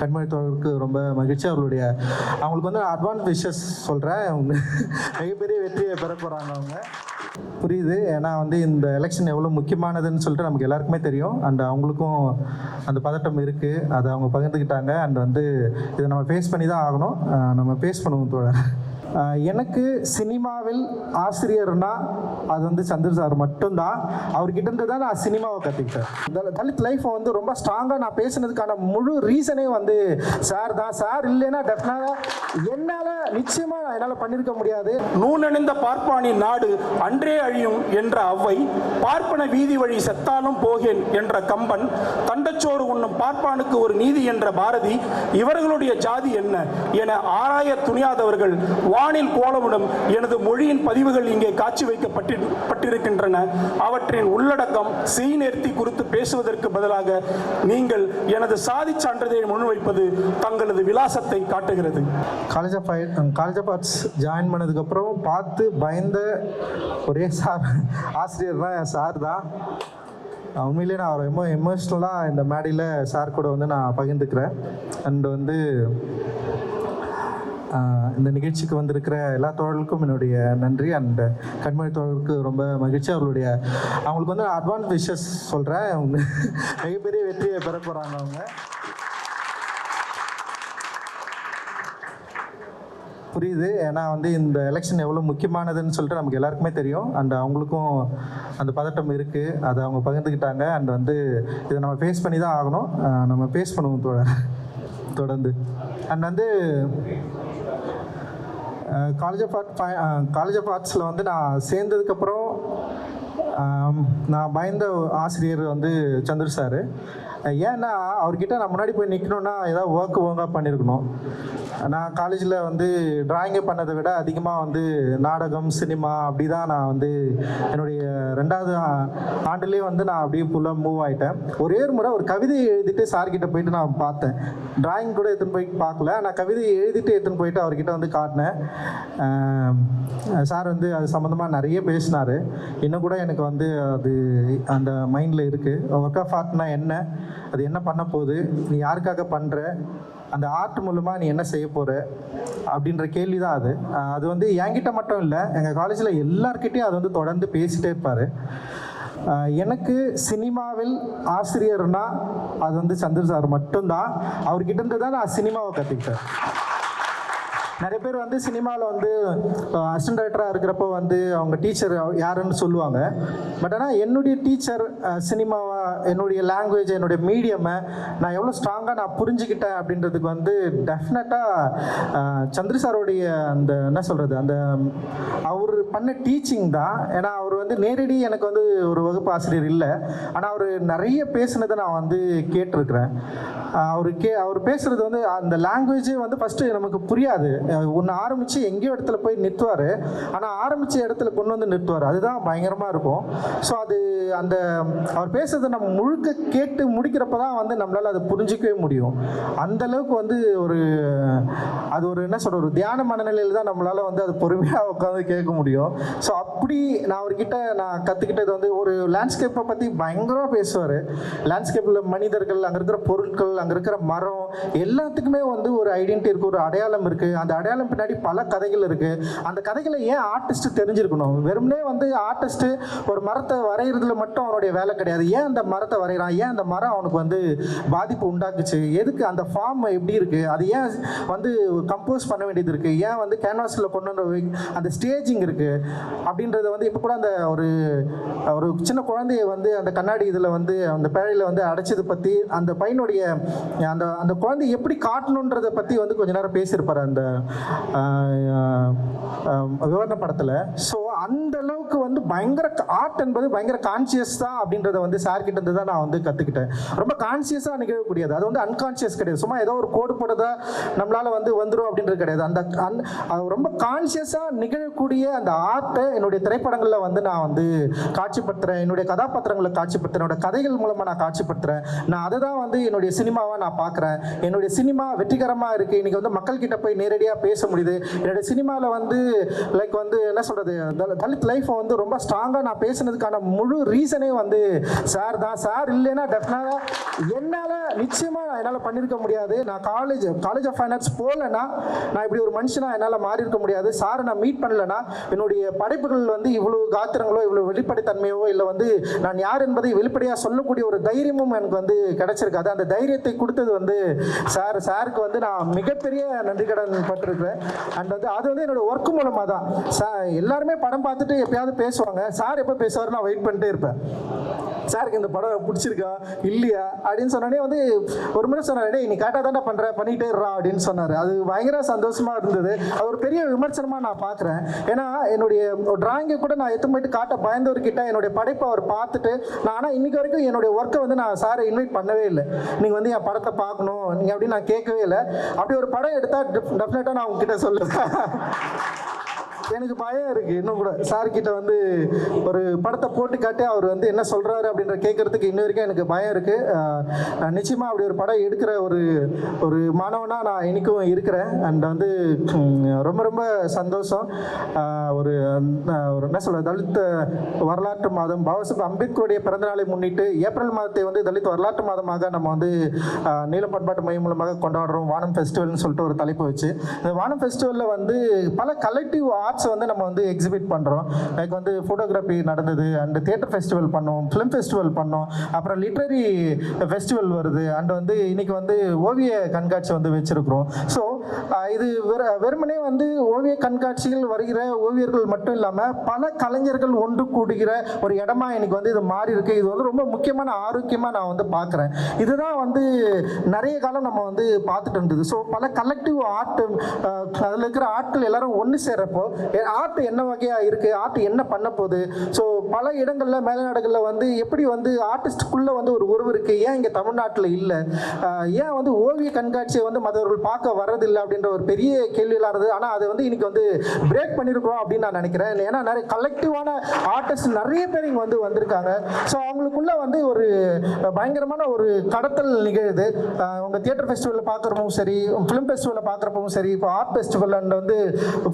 கண்மணித்தவர்களுக்கு ரொம்ப மகிழ்ச்சி. அவர்களுடைய அவங்களுக்கு வந்து அட்வான்ஸ் விஷஸ் சொல்கிறேன் அவங்க மிகப்பெரிய வெற்றியை பெற போகிறாங்க அவங்க. புரியுது. ஏன்னா வந்து இந்த எலெக்ஷன் எவ்வளோ முக்கியமானதுன்னு சொல்லிட்டு நமக்கு எல்லாருக்குமே தெரியும். அண்ட் அவங்களுக்கும் அந்த பதட்டம் இருக்குது அதை அவங்க பகிர்ந்துக்கிட்டாங்க அண்ட் வந்து இதை நம்ம ஃபேஸ் பண்ணி தான் ஆகணும் நம்ம ஃபேஸ் பண்ணுவோம் தோழர். எனக்கு சினிமாவில் ஆசிரியர்னா அது வந்து சந்திர சார் மட்டும்தான். அவர்கிட்ட இருந்து தான் நான் சினிமாவை கற்றுக்கிட்டேன் தலித் லைஃப்பை வந்து ரொம்ப ஸ்ட்ராங்காக நான் பேசுனதுக்கான முழு ரீசனே வந்து சார் தான். சார் இல்லைன்னா டெஃபினாக என்னால் நிச்சயமாக என்னால் பண்ணியிருக்க முடியாது. நூலணிந்த பார்ப்பானின் நாடு அன்றே அழியும் என்ற அவ்வை பார்ப்பன வீதி வழி செத்தாலும் போகேன் என்ற கம்பன் தண்டச்சோறு உண்ணும் பார்ப்பானுக்கு ஒரு நீதி என்ற பாரதி இவர்களுடைய ஜாதி என்ன என ஆராய துணியாதவர்கள் வானில் கோலமிடும் எனது மொழியின் பதிவுகள் இங்கே காட்சி வைக்கப்பட்டி பட்டிருக்கின்றன. அவற்றின் உள்ளடக்கம் செய்நேர்த்தி குறித்து பேசுவதற்கு பதிலாக நீங்கள் எனது சாதி சான்றிதழை முன்வைப்பது தங்களது விலாசத்தை காட்டுகிறது. College of college of arts join பண்ணதுக்கப்புறம் பார்த்து பயந்த ஒரே சார் ஆசிரியர்னா என் சார் தான். உண்மையிலேயே நான் ரொம்ப எமோஷ்னலாக இந்த மேடையில் சார் கூட வந்து நான் பகிர்ந்துக்கிறேன். அண்ட் வந்து இந்த நிகழ்ச்சிக்கு வந்திருக்கிற எல்லா தோழர்களுக்கும் என்னுடைய நன்றி. அண்ட் கண்மணி தோழருக்கு ரொம்ப மகிழ்ச்சி. அவர்களுடைய அவங்களுக்கு வந்து அட்வான்ஸ் விஷஸ் சொல்கிறேன் மிகப்பெரிய வெற்றியை பெற போகிறாங்க அவங்க. புரியுது. ஏன்னா வந்து இந்த எலெக்ஷன் எவ்வளோ முக்கியமானதுன்னு சொல்லிட்டு நமக்கு எல்லாருக்குமே தெரியும். அண்ட் அவங்களுக்கும் அந்த பதட்டம் இருக்குது அதை அவங்க பகிர்ந்துக்கிட்டாங்க அண்ட் வந்து இதை நம்ம ஃபேஸ் பண்ணி தான் ஆகணும் நம்ம ஃபேஸ் பண்ணுவோம் தொடர்ந்து. அண்ட் வந்து college of art college of ஆர்ட்ஸில் வந்து நான் சேர்ந்ததுக்கப்புறம் நான் பயந்த ஆசிரியர் வந்து சந்திர சார் ஏன்னா அவர்கிட்ட நான் முன்னாடி போய் நிற்கணும்னா ஏதாவது ஒர்க் ஒழுங்காக பண்ணியிருக்கணும் நான் காலேஜில் வந்து டிராயிங்கை பண்ணதை விட அதிகமாக வந்து நாடகம் சினிமா அப்படி தான் நான் வந்து என்னுடைய ரெண்டாவது ஆண்டுலேயே வந்து நான் அப்படியே ஃபுல்லாக மூவ் ஆகிட்டேன் ஒரே ஒரு முறை ஒரு கவிதை எழுதிட்டு சார்கிட்ட போயிட்டு நான் பார்த்தேன். டிராயிங் கூட எடுத்துன்னு போய் பார்க்கல. நான் கவிதை எழுதிட்டு எடுத்துன்னு போயிட்டு அவர்கிட்ட வந்து காட்டினேன். சார் வந்து அது சம்மந்தமாக நிறைய பேசினார். இன்னும் கூட எனக்கு வந்து அது அந்த மைண்டில் இருக்குது ஒர்க் ஆஃப் ஆர்ட்னா என்ன? அது என்ன பண்ண போகுது? நீ யாருக்காக பண்ணுற அந்த ஆர்ட் மூலமாக நீ என்ன செய்ய போகிற அப்படின்ற கேள்வி தான் அது. அது வந்து என்கிட்ட மட்டும் இல்லை எங்கள் காலேஜில் எல்லாருக்கிட்டையும் அது வந்து தொடர்ந்து பேசிகிட்டே இருப்பார். எனக்கு சினிமாவில் ஆசிரியர்னா அது வந்து சந்திர சார் மட்டும்தான். அவர்கிட்ட இருந்து தான் நான் சினிமாவை கற்றுக்கிட்டேன் நிறைய பேர் வந்து சினிமாவில் வந்து அசிஸ்டன்ட் டைரக்டராக இருக்கிறப்போ வந்து அவங்க டீச்சர் யாருன்னு சொல்லுவாங்க. பட் ஆனால் என்னுடைய டீச்சர் சினிமாவை என்னுடைய லாங்குவேஜ் என்னுடைய மீடியமை நான் எவ்வளோ ஸ்ட்ராங்காக நான் புரிஞ்சுக்கிட்டேன் அப்படின்றதுக்கு வந்து டெஃபினட்டாக சந்திர சாரோடைய அந்த என்ன சொல்கிறது அந்த அவர் பண்ண டீச்சிங் தான். ஏன்னா அவர் வந்து நேரடி எனக்கு வந்து ஒரு வகுப்பு ஆசிரியர் இல்லை. ஆனால் அவர் நிறைய பேசுனதை நான் வந்து கேட்டிருக்கிறேன். அவர் கே அவர் பேசுறது வந்து அந்த லாங்குவேஜே வந்து ஃபஸ்ட்டு நமக்கு புரியாது. ஒன்று ஆரம்பித்து எங்கேயோ இடத்துல போய் நிறுத்துவார். ஆனால் ஆரம்பித்த இடத்துல கொண்டு வந்து நிறுத்துவார். அதுதான் பயங்கரமாக இருக்கும். ஸோ அது அந்த அவர் பேசுறது நம்ம முழுக்க கேட்டு முடிக்கிறப்ப தான் வந்து நம்மளால் அதை புரிஞ்சிக்கவே முடியும். அந்த அளவுக்கு வந்து ஒரு அது ஒரு என்ன சொல்ற ஒரு தியான மனநிலையில் தான் நம்மளால் வந்து அது பொறுமையாக உட்காந்து கேட்க முடியும். ஸோ அப்படி நான் அவர்கிட்ட நான் கற்றுக்கிட்டது வந்து ஒரு லேண்ட்ஸ்கேப்பை பற்றி பயங்கரமாக பேசுவார். லேண்ட்ஸ்கேப்பில் மனிதர்கள் அங்கே இருக்கிற பொருட்கள் அங்கே இருக்கிற மரம் எல்லாத்துக்குமே வந்து ஒரு ஐடென்டிட்டி இருக்குது ஒரு அடையாளம் இருக்குது அந்த அடையாளம் பின்னாடி பல கதைகள் இருக்குது அந்த கதைகளை ஏன் ஆர்டிஸ்ட் தெரிஞ்சிருக்கணும்? வெறுமனே வந்து ஆர்டிஸ்ட்டு ஒரு மரத்தை வரைகிறதுல மட்டும் அவனுடைய வேலை கிடையாது. ஏன் அந்த மரத்தை வரைகிறான். ஏன் அந்த மரம் அவனுக்கு வந்து பாதிப்பு உண்டாக்குச்சு? எதுக்கு அந்த ஃபார்ம் எப்படி இருக்குது அது ஏன் வந்து கம்போஸ் பண்ண வேண்டியது இருக்குது ஏன் வந்து கேன்வாஸில் கொண்டு வந்து அந்த ஸ்டேஜிங் இருக்குது அப்படின்றத வந்து இப்போ கூட அந்த ஒரு ஒரு சின்ன குழந்தைய வந்து அந்த கண்ணாடி இதில் வந்து அந்த பேழையில் வந்து அடைச்சது பற்றி அந்த பையனுடைய அந்த அந்த குழந்தை எப்படி காட்டணுன்றதை பற்றி வந்து கொஞ்ச நேரம் பேசியிருப்பார் அந்த விவரண படத்தில். ஸோ அந்த அளவுக்கு வந்து பயங்கர ஆர்ட் என்பது பயங்கர கான்சியஸ் தான் அப்படின்றத வந்து சார் கிட்ட இருந்து தான் நான் வந்து கற்றுக்கிட்டேன் ரொம்ப கான்சியஸாக நிகழக்கூடியது அது வந்து அன்கான்சியஸ் கிடையாது. சும்மா ஏதோ ஒரு கோடு போடுறதா நம்மளால் வந்து வந்துடும் அப்படின்றது கிடையாது. அந்த அன் ரொம்ப கான்சியஸாக நிகழக்கூடிய அந்த ஆர்ட்டை என்னுடைய திரைப்படங்களில் வந்து நான் வந்து காட்சிப்படுத்துகிறேன் என்னுடைய கதாபாத்திரங்களை காட்சிப்படுத்துகிறேன் என்னோட கதைகள் மூலமாக நான் காட்சிப்படுத்துகிறேன் நான் அதை தான் வந்து என்னுடைய சினிமாவாக நான் பார்க்குறேன் என்னுடைய சினிமா வெற்றிகரமாக இருக்குது இன்றைக்கி வந்து மக்கள்கிட்ட போய் நேரடியாக பேச முடியுது. என்னுடைய சினிமாவில் வந்து லைக் வந்து என்ன சொல்கிறது தலித் லைஃப்பை வந்து ரொம்ப ஸ்ட்ராங்காக நான் பேசுனதுக்கான முழு ரீசனே வந்து சார் தான் சார் இல்லைன்னா டெஃபினட்டாக என்னால் நிச்சயமாக என்னால் பண்ணியிருக்க முடியாது. நான் காலேஜ் காலேஜ் ஆஃப் ஃபைனான்ஸ் போகலன்னா நான் இப்படி ஒரு மனுஷனாக என்னால் மாறி இருக்க முடியாது. சாரை நான் மீட் பண்ணலன்னா என்னுடைய படைப்புகள் வந்து இவ்வளோ காத்திரங்களோ இவ்வளோ வெளிப்படைத்தன்மையோ இல்லை வந்து நான் யார் என்பதை வெளிப்படையாக சொல்லக்கூடிய ஒரு தைரியமும் எனக்கு வந்து கிடைச்சிருக்காது அந்த தைரியத்தை கொடுத்தது வந்து சார். சாருக்கு வந்து நான் மிகப்பெரிய நன்றி கடன் பட்டிருக்கிறேன். அண்ட் வந்து அது வந்து என்னோட ஒர்க் மூலமாக தான் சார் எல்லாருமே படம் பார்த்துட்டு எப்பயாவது பேசுவாங்க. சார் எப்போ பேசுவார் நான் வெயிட் பண்ணிட்டே இருப்பேன். சாருக்கு இந்த படம் பிடிச்சிருக்கா? இல்லையா? அப்படின்னு சொன்னோடனே வந்து ஒரு முறை சொன்னார் நீ கரெக்டாக தானே பண்ணுற பண்ணிகிட்டே இருறா அப்படின்னு சொன்னார். அது பயங்கர சந்தோஷமாக இருந்தது. அது ஒரு பெரிய விமர்சனமாக நான் பார்க்குறேன் ஏன்னா என்னுடைய டிராயிங்கை கூட நான் எத்தனை போயிட்டு காட்ட பயந்தவர்கிட்ட என்னுடைய படைப்பை அவர் பார்த்துட்டு நான் ஆனால் இன்னைக்கு வரைக்கும் என்னுடைய ஒர்க்கை வந்து நான் சாரை இன்வைட் பண்ணவே இல்லை. நீங்கள் வந்து என் படத்தை பார்க்கணும். நீங்கள் அப்படின்னு நான் கேட்கவே இல்லை. அப்படி ஒரு படம் எடுத்தால் டெஃபினட்டாக நான் உங்ககிட்ட சொல்லுவேன். எனக்கு பயம் இருக்கு. இன்னும் கூட சார் கிட்ட வந்து ஒரு படத்தை போட்டு காட்டி அவர் வந்து என்ன சொல்றாரு அப்படின்ற கேட்கறதுக்கு இன்ன வரைக்கும் எனக்கு பயம் இருக்கு. நான் நிச்சயமா அப்படி ஒரு படம் எடுக்கிற ஒரு ஒரு மாணவனா நான் இன்னைக்கும் இருக்கிறேன். அண்ட் வந்து ரொம்ப ரொம்ப சந்தோஷம். ஒரு ஒரு என்ன சொல்ற தலித் வரலாற்று மாதம். பாபாசாஹிப் அம்பேத்கருடைய பிறந்தநாளை முன்னிட்டு ஏப்ரல் மாதத்தை வந்து தலித் வரலாற்று மாதமாக நம்ம வந்து அஹ், நீலம் பண்பாட்டு மையம் மூலமாக கொண்டாடுறோம். வானம் ஃபெஸ்டிவல்னு சொல்லிட்டு ஒரு தலைப்பு வச்சு. இந்த வானம் ஃபெஸ்டிவலில் வந்து பல கலெக்டிவ் ஆர்ட்ஸ் வந்து நம்ம வந்து எக்ஸிபிட் பண்ணுறோம் லைக் வந்து ஃபோட்டோகிராஃபி நடந்தது அண்ட் தியேட்டர் ஃபெஸ்டிவல் பண்ணோம் ஃபிலிம் ஃபெஸ்டிவல் பண்ணோம் அப்புறம் லிட்ரரி ஃபெஸ்டிவல் வருது அண்ட் வந்து இன்னைக்கு வந்து ஓவிய கண்காட்சி வந்து வச்சுருக்குறோம். ஸோ இது வெறுமனே வந்து ஓவிய கண்காட்சிகள் வருகிற ஓவியர்கள் மட்டும் இல்லாமல் பல கலைஞர்கள் ஒன்று கூடுகிற ஒரு இடமா இன்னைக்கு வந்து இது மாறி இருக்கு. இது வந்து ரொம்ப முக்கியமான ஆரோக்கியமாக நான் வந்து பார்க்குறேன் இதுதான் வந்து நிறைய காலம் நம்ம வந்து பார்த்துட்டு இருந்தது. ஸோ பல கலெக்டிவ் ஆர்ட் அதில் இருக்கிற ஆட்கள் எல்லாரும் ஒன்று சேர்றப்போ ஆர்ட் என்ன வகையாக இருக்குது ஆர்ட் என்ன பண்ண போகுது? ஸோ பல இடங்களில் மேல்நாடுகளில் வந்து எப்படி வந்து ஆர்டிஸ்டுக்குள்ளே வந்து ஒரு உறவு இருக்குது ஏன் இங்கே தமிழ்நாட்டில் இல்லை? ஏன் வந்து ஓவிய கண்காட்சியை வந்து மற்றவர்கள் பார்க்க வர்றதில்லை அப்படின்ற ஒரு பெரிய கேள்வியெல்லாம் இருந்தது ஆனால் அது வந்து இன்னைக்கு வந்து பிரேக் பண்ணியிருக்கிறோம் அப்படின்னு நான் நினைக்கிறேன். ஏன்னா நிறைய கலெக்டிவான ஆர்டிஸ்ட் நிறைய பேர் இங்கே வந்து வந்திருக்காங்க. ஸோ அவங்களுக்குள்ள வந்து ஒரு பயங்கரமான ஒரு கடத்தல் நிகழுது. உங்கள் உங்க தியேட்டர் ஃபெஸ்டிவலில் பார்க்குறப்பவும் சரி ஃபிலிம் ஃபெஸ்டிவலில் பார்க்குறப்பவும் சரி இப்போ ஆர்ட் ஃபெஸ்டிவல் அண்ட் வந்து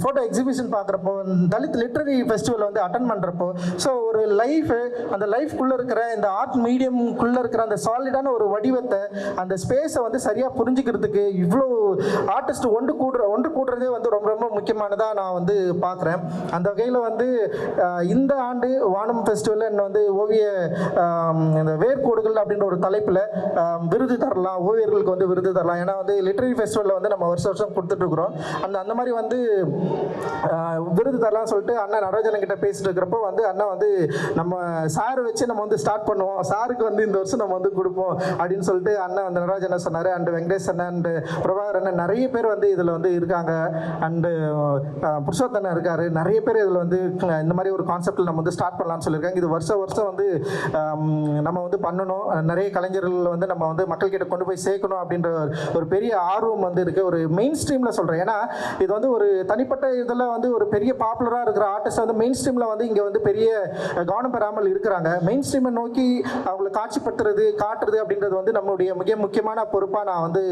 ஃபோட்டோ எக்ஸிபிஷன் பார்க்குறப்போ தலித் லிட்ரரி ஃபெஸ்டிவல் வந்து அட்டன் பண்ணுறப்போ ஸோ ஒரு லைஃப் அந்த லைஃப்குள்ளே இருக்கிற இந்த ஆர்ட் மீடியம்குள்ளே இருக்கிற அந்த சாலிடான ஒரு வடிவத்தை அந்த ஸ்பேஸை வந்து சரியாக புரிஞ்சுக்கிறதுக்கு இவ்வளோ ஆர்டிஸ்ட் ஒன்று கூடுற ஒன்று கூடுறதே வந்து ரொம்ப ரொம்ப முக்கியமானதாக நான் வந்து பார்க்குறேன் அந்த வகையில் வந்து இந்த ஆண்டு வானம் ஃபெஸ்டிவலில் என்ன வந்து ஓவிய இந்த வேர்க்கோடுகள் அப்படின்ற ஒரு தலைப்பில் விருது தரலாம் ஓவியர்களுக்கு வந்து விருது தரலாம். ஏன்னா வந்து லிட்ரரி ஃபெஸ்டிவலில் வந்து நம்ம வருஷம் வருஷம் கொடுத்துட்ருக்குறோம் அந்த அந்த மாதிரி வந்து அஹ், விருது தரலாம்னு சொல்லிட்டு அண்ணன் நடராஜன் கிட்ட பேசிட்டு இருக்கிறப்போ வந்து அண்ணன் வந்து நம்ம சார் வச்சு நம்ம வந்து ஸ்டார்ட் பண்ணுவோம். சாருக்கு வந்து இந்த வருஷம் நம்ம வந்து கொடுப்போம் அப்படின்னு சொல்லிட்டு அண்ணன் வந்து நடராஜன் சொன்னார்? அண்ட் வெங்கடேஷ் அண்ணன் அண்ட் பிரபாகர் அண்ணன் நிறைய பேர் வந்து இதில் வந்து இருக்காங்க. அண்டு புருஷோத்தன் இருக்காரு. நிறைய பேர் இதில் வந்து இந்த மாதிரி ஒரு கான்செப்டில் நம்ம வந்து ஸ்டார்ட் பண்ணலாம்னு சொல்லியிருக்காங்க. இது வருஷம் வருஷம் வந்து நம்ம வந்து பண்ணணும். நிறைய கலைஞர்கள் வந்து நம்ம வந்து மக்கள்கிட்ட கொண்டு போய் சேர்க்கணும் அப்படின்ற ஒரு- ஒரு பெரிய ஆர்வம் வந்து இருக்குது ஒரு மெயின் ஸ்ட்ரீமில் சொல்கிறேன் ஏன்னா இது வந்து ஒரு தனிப்பட்ட இதில் வந்து ஒரு பெரிய பாப்புலராக இருக்கிற ஆர்டிஸ்ட் வந்து மெயின் ஸ்ட்ரீமில் வந்து இங்கே வந்து பெரிய கவனம் பெறாமல் இருக்கிறாங்க. மெயின் ஸ்ட்ரீமை நோக்கி அவங்கள காட்சிப்படுத்துறது காட்டுறது அப்படின்றது வந்து நம்மளுடைய மிக முக்கியமான பொறுப்பாக நான் வந்து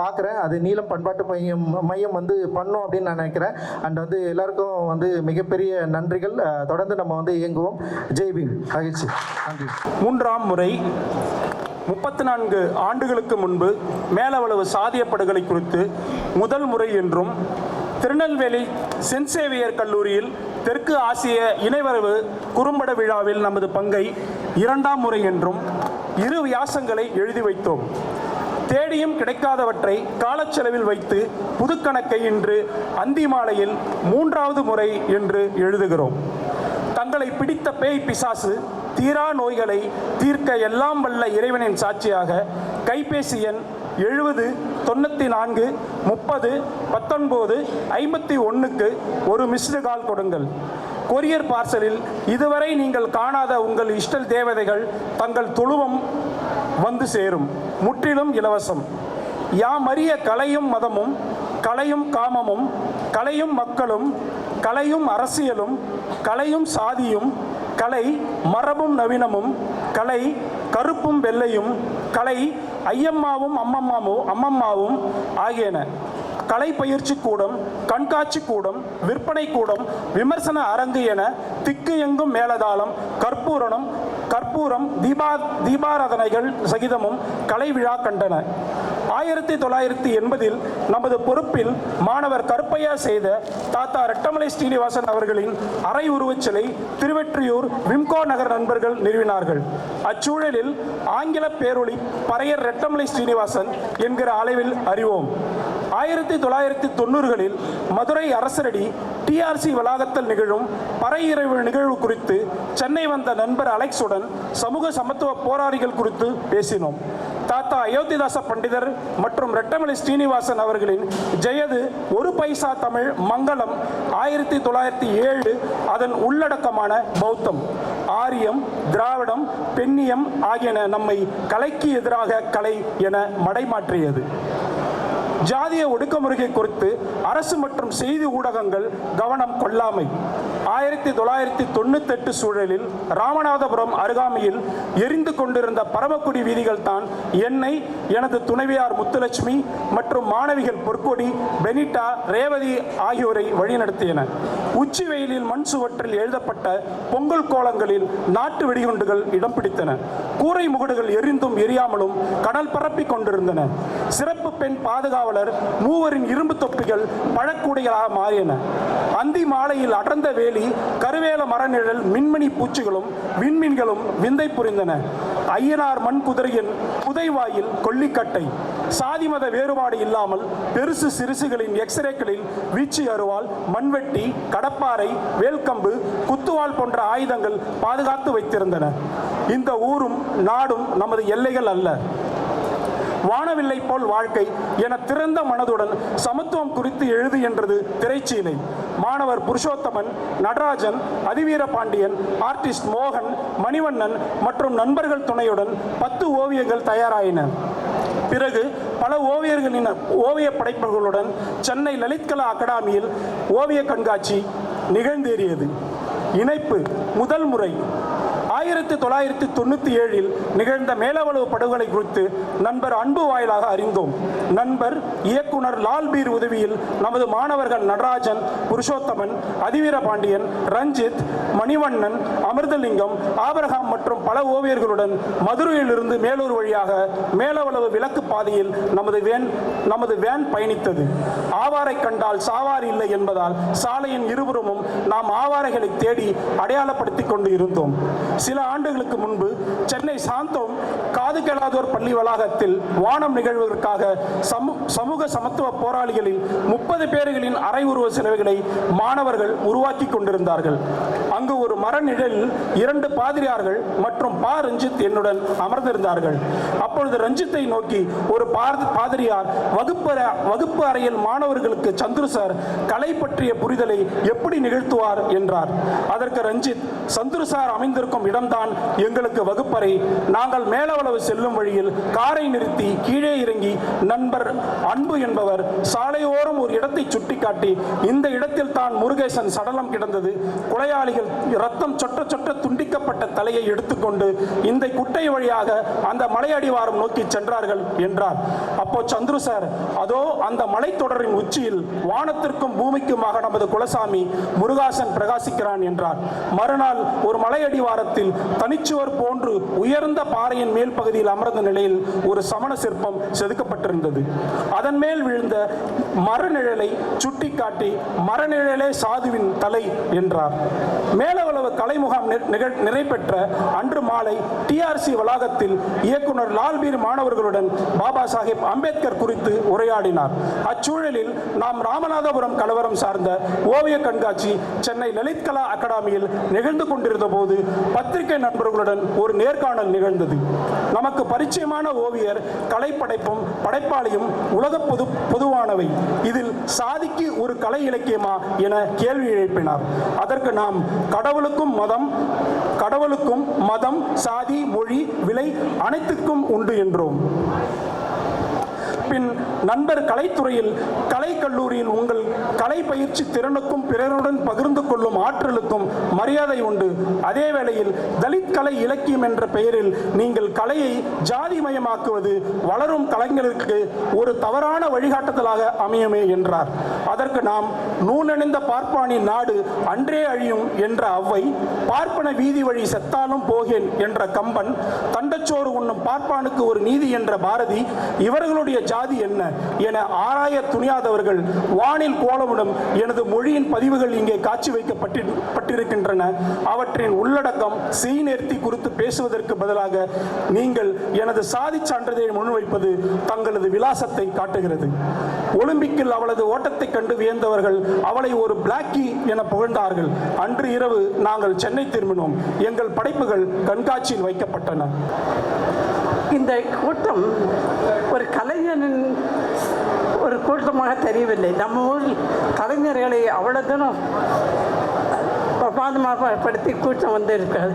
பார்க்குறேன் அது நீளம் பண்பாட்டு மையம் மையம் வந்து பண்ணும் அப்படின்னு நான் நினைக்கிறேன். அண்ட் வந்து எல்லாருக்கும் வந்து மிகப்பெரிய நன்றிகள். தொடர்ந்து நம்ம வந்து இயங்குவோம். ஜெய் பீம். மகிழ்ச்சி. நன்றி. மூன்றாம் முறை முப்பத்தி நான்கு ஆண்டுகளுக்கு முன்பு மேலவளவு சாதிய படுகொலை குறித்து முதல் முறை என்றும் திருநெல்வேலி சென்ட் சேவியர் கல்லூரியில் தெற்கு ஆசிய இணைவரவு குறும்பட விழாவில் நமது பங்கை இரண்டாம் முறை என்றும் இரு வியாசங்களை எழுதி வைத்தோம். தேடியும் கிடைக்காதவற்றை காலச்செலவில் வைத்து புதுக்கணக்கை இன்று அந்தி மாலையில் மூன்றாவது முறை என்று எழுதுகிறோம். தங்களை பிடித்த பேய் பிசாசு தீரா நோய்களை தீர்க்க எல்லாம் வல்ல இறைவனின் சாட்சியாக கைபேசி எண் எழுபது தொண்ணூற்றி நான்கு முப்பது பத்தொன்பது ஐம்பத்தி ஒன்றுக்கு ஒரு மிஸ்டு கால் கொடுங்கள். கொரியர் பார்சலில் இதுவரை நீங்கள் காணாத உங்கள் இஷ்டல் தேவதைகள் தங்கள் தொழுவம் வந்து சேரும். முற்றிலும் இலவசம். யாமறிய கலையும் மதமும் கலையும் காமமும் கலையும் மக்களும் கலையும் அரசியலும் கலையும் சாதியும் கலை மரபும் நவீனமும் கலை கருப்பும் வெள்ளையும் கலை ஐயம்மாவும் அம்மம்மாவும் அம்மம்மாவும் ஆகியன. கலை பயிற்சி கூடம் கண்காட்சி கூடம் விற்பனை கூடம் விமர்சன அரங்கு என திக்கு எங்கும் மேலதாளம் கற்பூரணம் கற்பூரம் தீபா தீபாராதனைகள் சகிதமும் கலை விழா கண்டன. ஆயிரத்தி தொள்ளாயிரத்தி எண்பதில் நமது பொறுப்பில் மாணவர் கருப்பையா செய்த தாத்தா ரெட்டமலை ஸ்ரீனிவாசன் அவர்களின் அரை உருவச்சிலை திருவெற்றியூர் விம்கோ நகர் நண்பர்கள் நிறுவினார்கள். அச்சூழலில் ஆங்கில பேரொளி பறையர் ரெட்டமலை ஸ்ரீனிவாசன் என்கிற அளவில் அறிவோம். ஆயிரத்தி தொள்ளாயிரத்தி தொண்ணூறுகளில் மதுரை அரசரடி டிஆர்சி வளாகத்தில் நிகழும் பறையிறைவு நிகழ்வு குறித்து சென்னை வந்த நண்பர் அலெக்ஸுடன் சமூக சமத்துவ போராளிகள் குறித்து பேசினோம். தாத்தா அயோத்திதாச பண்டிதர் மற்றும் ரெட்டமலை ஸ்ரீனிவாசன் அவர்களின் ஜெயது ஒரு பைசா தமிழ் மங்களம் ஆயிரத்தி தொள்ளாயிரத்தி ஏழு அதன் உள்ளடக்கமான பௌத்தம். ஆரியம் திராவிடம் பெண்ணியம் ஆகியன நம்மை கலைக்கு எதிராக கலை என மடைமாற்றியது ஜாதிய ஒடுக்குமுறையை குறித்து அரசு மற்றும் செய்தி ஊடகங்கள் கவனம் கொள்ளாமை. ஆயிரத்தி தொள்ளாயிரத்தி தொண்ணூத்தெட்டு சூழலில் ராமநாதபுரம் அருகாமையில் எரிந்து கொண்டிருந்த பரமக்குடி வீதிகள் தான் என்னை எனது துணைவியார் முத்துலட்சுமி மற்றும் மாணவிகள் பொற்கொடி பெனிட்டா ரேவதி ஆகியோரை வழிநடத்தியன. உச்சி வெயிலில் மண் சுவற்றில் எழுதப்பட்ட பொங்கல் கோலங்களில் நாட்டு வெடிகுண்டுகள் இடம் பிடித்தன. கூரை முகடுகள் எரிந்தும் எரியாமலும் கடல் பரப்பிக் கொண்டிருந்தன. சிறப்பு பெண் பாதுகாவலர் மூவரின் இரும்பு தொப்பிகள் பழக்கூடைகளாக மாறின அந்தி மாலையில் அடர்ந்த வேலி கருவேல மரநிழல் மின்மணி பூச்சிகளும் விண்மீன்களும் விந்தை புரிந்தன. ஐயனார் மண் குதிரையின் புதைவாயில் கொல்லிக்கட்டை. சாதி மத வேறுபாடு இல்லாமல் பெருசு சிறுசுகளின் எக்ஸ்ரேக்களில் வீச்சு அருவால் மண்வெட்டி கடப்பாறை வேல்கம்பு குத்துவால் போன்ற ஆயுதங்கள் பாதுகாத்து வைத்திருந்தன. இந்த ஊரும் நாடும் நமது எல்லைகள் அல்ல. வானவில்லை போல் வாழ்க்கை என திறந்த மனதுடன் சமத்துவம் குறித்து எழுது என்றது திரைச்சீலை மாணவர் புருஷோத்தமன் நடராஜன் அதிவீர பாண்டியன் ஆர்டிஸ்ட் மோகன் மணிவண்ணன் மற்றும் நண்பர்கள் துணையுடன் பத்து ஓவியங்கள் தயாராயின. பிறகு பல ஓவியர்களின் ஓவிய படைப்புகளுடன் சென்னை லலித்கலா அகாடமியில் ஓவிய கண்காட்சி நிகழ்ந்தேறியது. இணைப்பு முதல் முறை. ஆயிரத்தி தொள்ளாயிரத்தி தொண்ணூற்றி ஏழில் நிகழ்ந்த மேலவளவு படுகொலை குறித்து நண்பர் அன்பு வாயிலாக அறிந்தோம். நண்பர் இயக்குனர் லால்பீர் உதவியில் நமது மாணவர்கள் நடராஜன் புருஷோத்தமன் அதிவீர பாண்டியன் ரஞ்சித் மணிவண்ணன் அமிர்தலிங்கம் ஆபரகாம் மற்றும் பல ஓவியர்களுடன் மதுரையிலிருந்து மேலூர் வழியாக மேலவளவு விளக்கு பாதையில் நமது வேன் நமது வேன் பயணித்தது. ஆவாரை கண்டால் சாவார் இல்லை என்பதால் சாலையின் இருபுறமும் நாம் ஆவாரைகளை தேடி அடையாளப்படுத்திக் கொண்டு இருந்தோம். சில ஆண்டுகளுக்கு முன்பு சென்னை சாந்தோம் காது கேளாதோர் பள்ளி வளாகத்தில் வானம் நிகழ்வதற்காக சமூக சமத்துவ போராளிகளில் முப்பது பேர்களின் அரை உருவ சிலைகளை மாணவர்கள் உருவாக்கி கொண்டிருந்தார்கள். அங்கு ஒரு மர நிழலில் இரண்டு பாதிரியார்கள் மற்றும் பா ரஞ்சித் என்னுடன் அமர்ந்திருந்தார்கள். அப்பொழுது ரஞ்சித்தை நோக்கி ஒரு பாதிரியார் வகுப்பு வகுப்பு அறையில் மாணவர்களுக்கு சந்துரு சார் கலை பற்றிய புரிதலை எப்படி நிகழ்த்துவார்? என்றார். அதற்கு ரஞ்சித் சந்துரு சார் அமைந்திருக்கும் இடம்தான் எங்களுக்கு வகுப்பறை. நாங்கள் மேலவளவு செல்லும் வழியில் காரை நிறுத்தி கீழே இறங்கி நண்பர் அன்பு என்பவர் சாலையோரம் ஒரு இடத்தை சுட்டிக்காட்டி இந்த இடத்தில் தான் முருகேசன் சடலம் கிடந்தது. கொலையாளிகள் ரத்தம் சொட்ட சொட்ட துண்டிக்கப்பட்ட தலையை எடுத்துக்கொண்டு இந்த குட்டை வழியாக அந்த மலையடிவாரம் நோக்கி சென்றார்கள் என்றார். அப்போ சந்துரு சார் அதோ அந்த மலைத்தொடரின் உச்சியில் வானத்திற்கும் பூமிக்குமாக நமது குலசாமி முருகாசன் பிரகாசிக்கிறான் என்றார். மறுநாள் ஒரு மலையடிவாரத்தில் தனிச்சுவர் போன்று உயர்ந்த பாறையின் மேல் பகுதியில் அமர்ந்த நிலையில் ஒரு சமண சிற்பம் செதுக்கப்பட்டிருந்தது. அதன் மேல் விழுந்த மரநிழலை சுட்டிக்காட்டி மரநிழலே சாதுவின் தலை என்றார். மேலவளவு கலை முகாம் நி- நிகழ் நிறைபெற்ற அன்று மாலை டிஆர்சி வளாகத்தில் இயக்குனர் லால்பீர் மாணவர்களுடன் பாபா சாஹிப் அம்பேத்கர் குறித்து உரையாடினார். அச்சூழலில் நாம் ராமநாதபுரம் கலவரம் சார்ந்த ஓவிய கண்காட்சி சென்னை லலித் கலா அகாடமியில் நிகழ்ந்து கொண்டிருந்த போது பத்திரிகை நண்பர்களுடன் ஒரு நேர்காணல் நிகழ்ந்தது. நமக்கு பரிச்சயமான ஓவியர் கலைப்படைப்பும் படைப்பாளியும் உலக பொது பொதுவானவை. இதில் சாதிக்கு ஒரு கலை இலக்கியமா என கேள்வி எழுப்பினார். அதற்கு நாம் கடவுளுக்கும் மதம் கடவுளுக்கும் மதம் சாதி மொழி விலை அனைத்துக்கும் உண்டு என்றோம். பின் நண்பர் கலைத்துறையில் கலை கல்லூரியில் உங்கள் கலை பயிற்சி திறனுக்கும் பிறருடன் பகிர்ந்து கொள்ளும் ஆற்றலுக்கும் மரியாதை உண்டு. அதே வேளையில் தலித் கலை இலக்கியம் என்ற பெயரில் நீங்கள் கலையை ஜாதிமயமாக்குவது வளரும் கலைஞர்களுக்கு ஒரு தவறான வழிகாட்டுதலாக அமையுமே என்றார். அதற்கு நாம் நூலணிந்த பார்ப்பானின் நாடு அன்றே அழியும் என்ற அவ்வை பார்ப்பன வீதி வழி செத்தாலும் போகேன் என்ற கம்பன் தண்டச்சோறு உண்ணும் பார்ப்பானுக்கு ஒரு நீதி என்ற பாரதி இவர்களுடைய ஜாதி என்ன? என ஆராய துணியாதவர்கள் வானில் கோலமிடும் எனது மொழியின் பதிவுகள் இங்கே காட்சி வைக்கப்பட்டிருக்கின்றன அவற்றின் உள்ளடக்கம் செய்நேர்த்தி குறித்து பேசுவதற்கு பதிலாக நீங்கள் எனது சாதி சான்றிதழை முன்வைப்பது தங்களது விலாசத்தை காட்டுகிறது. ஒலிம்பிக்கில் அவளது ஓட்டத்தை கண்டு வியந்தவர்கள் அவளை ஒரு பிளாக்கி என புகழ்ந்தார்கள். அன்று இரவு நாங்கள் சென்னை திரும்பினோம். எங்கள் படைப்புகள் கண்காட்சியில் வைக்கப்பட்டன. இந்த கூட்டம் ஒரு கலைஞனின் ஒரு கூட்டமாக தெரியவில்லை. நம்ம ஊரில் கலைஞர்களை அவ்வளோ தூரம் பிரமாதமாக படுத்தி கூட்டம் வந்து இருக்காது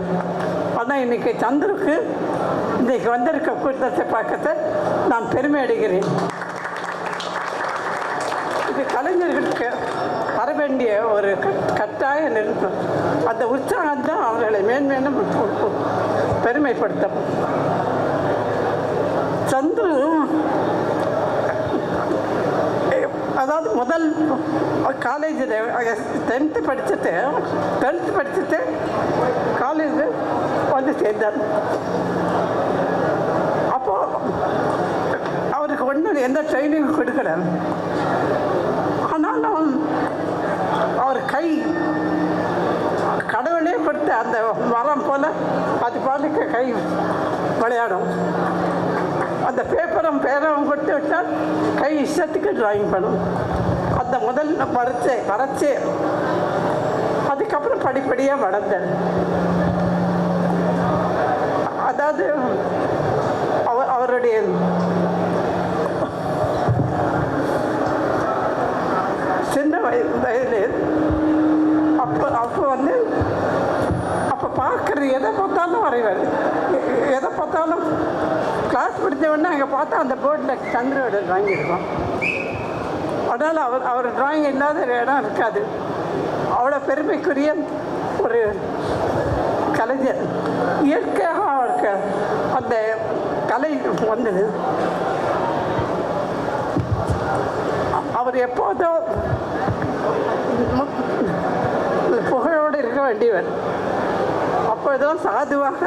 ஆனால் இன்றைக்கி சந்திருக்கு இன்றைக்கு வந்திருக்க கூட்டத்தை பார்க்கத்த நான் பெருமை அடைகிறேன். இது கலைஞர்களுக்கு வர வேண்டிய ஒரு கட்- கட்டாய நிறுத்தம். அந்த உற்சாகம் தான் அவர்களை மேன்மேலும் பெருமைப்படுத்தும் சந்துரு அதாவது முதல் காலேஜில் டென்த்து படிச்சுட்டு டுவெல்த்து படிச்சுட்டு காலேஜ் வந்து சேர்ந்தார். அப்போது அவருக்கு ஒன்றும் எந்த ட்ரைனிங் கொடுக்கல. ஆனாலும் அவர் கை கடவுளே கொடுத்த அந்த மரம் போல் அது பாட்டுக்கு கை விளையாடும். அந்த பேப்பரும் பேரும் கொடுத்து விட்டால் கை இஷ்டத்துக்கு டிராயிங் பண்ணும் அந்த முதல் வரைச்சே வரைச்சே. அதுக்கப்புறம் படிப்படியாக வளர்ந்தேன். அதாவது அவர் அவருடைய சின்ன வயது வயது அப்போ அப்போ வந்து அப்போ பார்க்குறது எதை பார்த்தாலும் வரைவார் எ- எதை பார்த்தாலும் கிளாஸ் படித்த உடனே அங்கே பார்த்தா அந்த போர்டில் சந்திரோட டிராயிங் இருக்கும் அதனால் அவர் அவர் டிராயிங் இல்லாத ஒரு இடம் இருக்காது. அவ்வளோ பெருமைக்குரிய ஒரு கலைஞர். இயற்கையாக அவருக்கு அந்த கலை வந்தது. அவர் எப்போதும் புகழோடு இருக்க வேண்டியவர். அப்போதும் சாதுவாக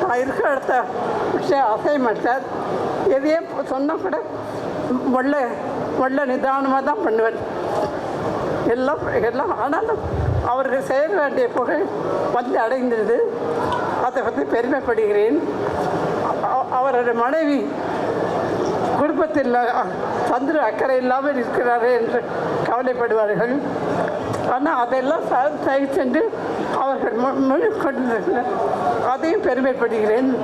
தான் இருக்கிற இடத்த விஷயம் அசைய மாட்டார் எதையும் சொன்னால் கூட வெள்ள வெள்ள நிதானமாக தான் பண்ணுவார் எல்லாம் எல்லாம் ஆனாலும் அவர்கள் செய்ய வேண்டிய புகழ் வந்து அடைந்தது. அதை பற்றி பெருமைப்படுகிறேன். அவரது அவரோட மனைவி குடும்பத்தில் சந்திர அக்கறை இல்லாமல் இருக்கிறாரே என்று கவலைப்படுவார்கள். ஆனால் அதெல்லாம் ச- சென்று அவர்கள் மொழி முழு கொண்டிருக்கிறார் அதையும் பெருமைப்படுகிறேன்.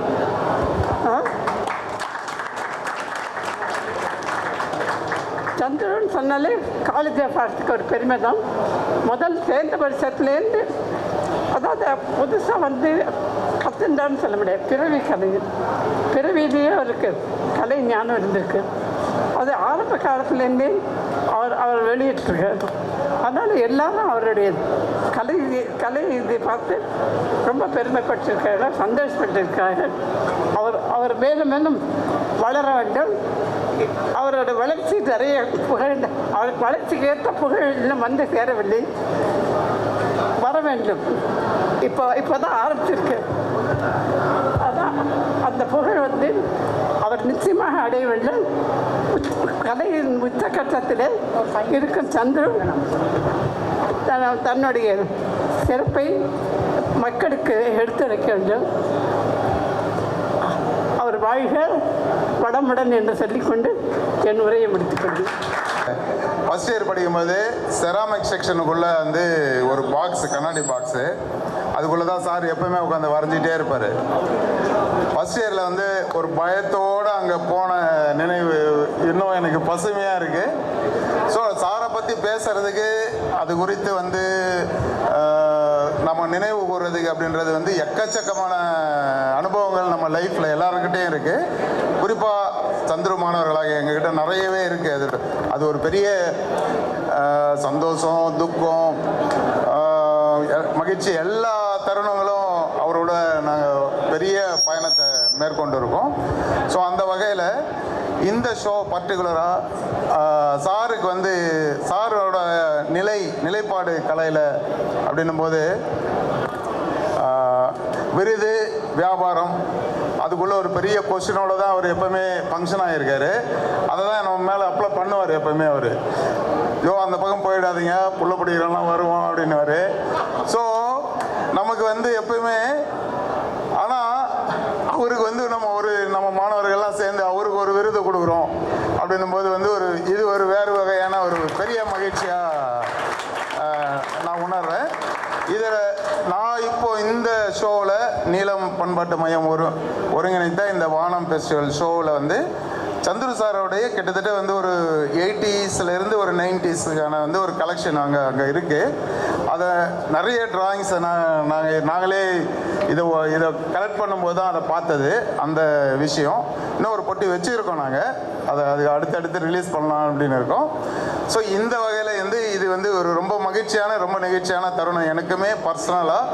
சந்திரன் சொன்னாலே காலேஜ் பார்த்துக்கு ஒரு பெருமை தான். முதல் சேர்ந்த வருஷத்துலேருந்து அதாவது புதுசாக வந்து கத்துண்டான்னு சொல்ல முடியாது. பிறவி கலை பிறவிலேயே அவருக்கு கலை ஞானம் இருந்திருக்கு. அது ஆரம்ப காலத்துலேருந்தே அவர் அவர் வெளியிட்டிருக்கார் அதனால் எல்லாரும் அவருடைய கலை கலை இதை பார்த்து ரொம்ப பெருமைப்பட்டிருக்காங்க சந்தோஷப்பட்டிருக்காங்க அவர் அவர் மேலும் மேலும் வளர வேண்டும். அவரோட வளர்ச்சி நிறைய புகழ் அவருக்கு வளர்ச்சிக்கு ஏற்ற புகழ் இன்னும் வந்து சேரவில்லை. வர வேண்டும். இப்போ இப்போ தான் ஆரம்பிச்சிருக்கு. அதான் அந்த புகழ் வந்து நிச்சயமாக அடைய வேண்டும். கதையின் கலையின் உச்சக்கட்டத்தில் இருக்கும் சந்திரன் தன் தன்னுடைய சிறப்பை மக்களுக்கு எடுத்துரைக்க வேண்டும். அவர் வாழ்க படமுடன் என்று சொல்லிக்கொண்டு என் உரையை முடித்துக்கொண்டேன் ஃபஸ்ட் இயர் படிக்கும்போது செராமிக் செக்ஷனுக்குள்ளே வந்து ஒரு பாக்ஸ் கண்ணாடி பாக்ஸு அதுக்குள்ளே தான் சார் எப்பவுமே உட்காந்து வரைஞ்சிட்டே இருப்பார். ஃபஸ்ட் இயரில் வந்து ஒரு பயத்தோடு அங்கே போன நினைவு இன்னும் எனக்கு பசுமையாக இருக்குது ஸோ சாரை பற்றி பேசுகிறதுக்கு அது குறித்து வந்து நம்ம நினைவு கூறுறதுக்கு அப்படின்றது வந்து எக்கச்சக்கமான அனுபவங்கள் நம்ம லைஃப்பில் எல்லாருக்கிட்டேயும் இருக்குது குறிப்பாக சந்துரு மாணவர்களாக எங்ககிட்ட நிறையவே இருக்குது அது அது ஒரு பெரிய சந்தோஷம் துக்கம் மகிழ்ச்சி எல்லா தருணங்களும் அவரோட நாங்கள் பெரிய மேற்கொண்டு இருக்கோம் ஸோ அந்த வகையில் இந்த ஷோ பர்டிகுலராக சாருக்கு வந்து சாரோட நிலை நிலைப்பாடு கலையில் அப்படின்னும் போது விருது வியாபாரம் அதுக்குள்ளே ஒரு பெரிய கொஸ்டினோட தான் அவர் எப்பவுமே ஃபங்க்ஷன் ஆகியிருக்காரு அதை தான் நம்ம மேலே அப்ளை பண்ணுவார் எப்பவுமே அவர். யோ அந்த பக்கம் போயிடாதீங்க புள்ள வருவோம் அப்படின்னுவார். ஸோ நமக்கு வந்து எப்பயுமே அவருக்கு வந்து நம்ம ஒரு நம்ம மாணவர்கள்லாம் சேர்ந்து அவருக்கு ஒரு விருது கொடுக்குறோம் அப்படின்னும் போது வந்து ஒரு இது ஒரு வேறு வகையான ஒரு பெரிய மகிழ்ச்சியாக நான் உணர்றேன். இதில் நான் இப்போ இந்த ஷோவில் நீலம் பண்பாட்டு மையம் ஒரு ஒருங்கிணைத்த இந்த வானம் ஃபெஸ்டிவல் ஷோவில் வந்து சந்துரு சாரோடைய கிட்டத்தட்ட வந்து ஒரு எயிட்டிஸ்லேருந்து ஒரு நைன்டிஸுக்கான வந்து ஒரு கலெக்ஷன் அங்கே அங்கே இருக்குது அதை நிறைய டிராயிங்ஸை நான் நாங்கள் நாங்களே இதை இதை கலெக்ட் பண்ணும்போது தான் அதை பார்த்தது அந்த விஷயம். இன்னும் ஒரு பொட்டி வச்சுருக்கோம் நாங்கள் அதை அது அடுத்தடுத்து ரிலீஸ் பண்ணலாம் அப்படின்னு இருக்கோம். ஸோ இந்த வகையில் வந்து இது வந்து ஒரு ரொம்ப மகிழ்ச்சியான ரொம்ப நெகிழ்ச்சியான தருணம். எனக்குமே பர்சனலாக